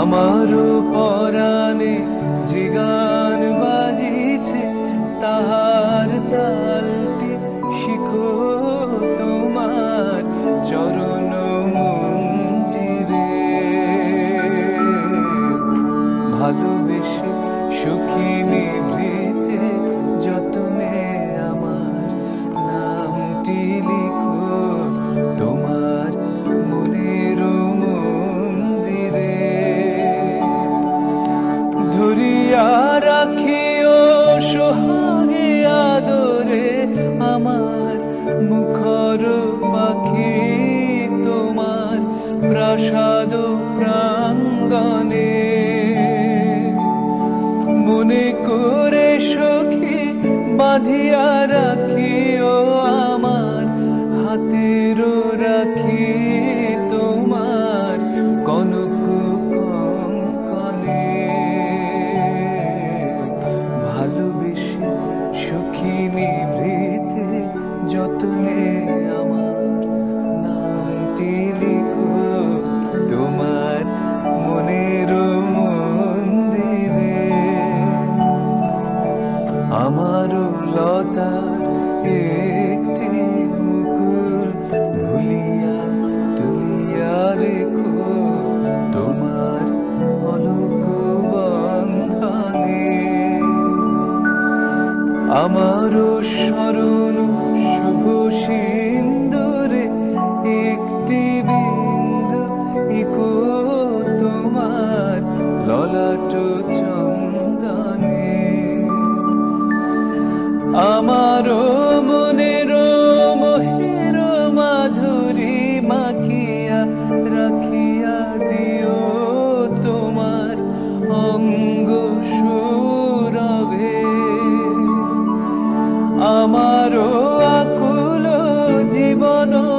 আমারও পরাণে যে গান বাজিছে তাহার তালটি শিখো তোমার চরণ মঞ্জিরে। ভালোবেসে সুখী নিভৃতে যতনে আমার নামটি লিখো। প্রাসাদ প্রাঙ্গণে। মনে করে সখী, বাঁধিয়া রাখিও আমার, হাতের রাখি তোমার কনক কঙ্কনে। ভালোবেসে সুখী নিভৃতে যতনে আমার নামটি লতার একটি মুকুল ভুলিয়া তুলিয়া রেখো তোমার অলোক বন্ধনে আমারও স্মরণ শুভ সিন্দুরে, একটি বিন্দু ইকো তোমার ললাট আমারও মনের মোহের মাধুরী মাখিয়া রাখিয়া দিও তোমার অঙ্গ সুরভে। আমারও আকুল জীবনও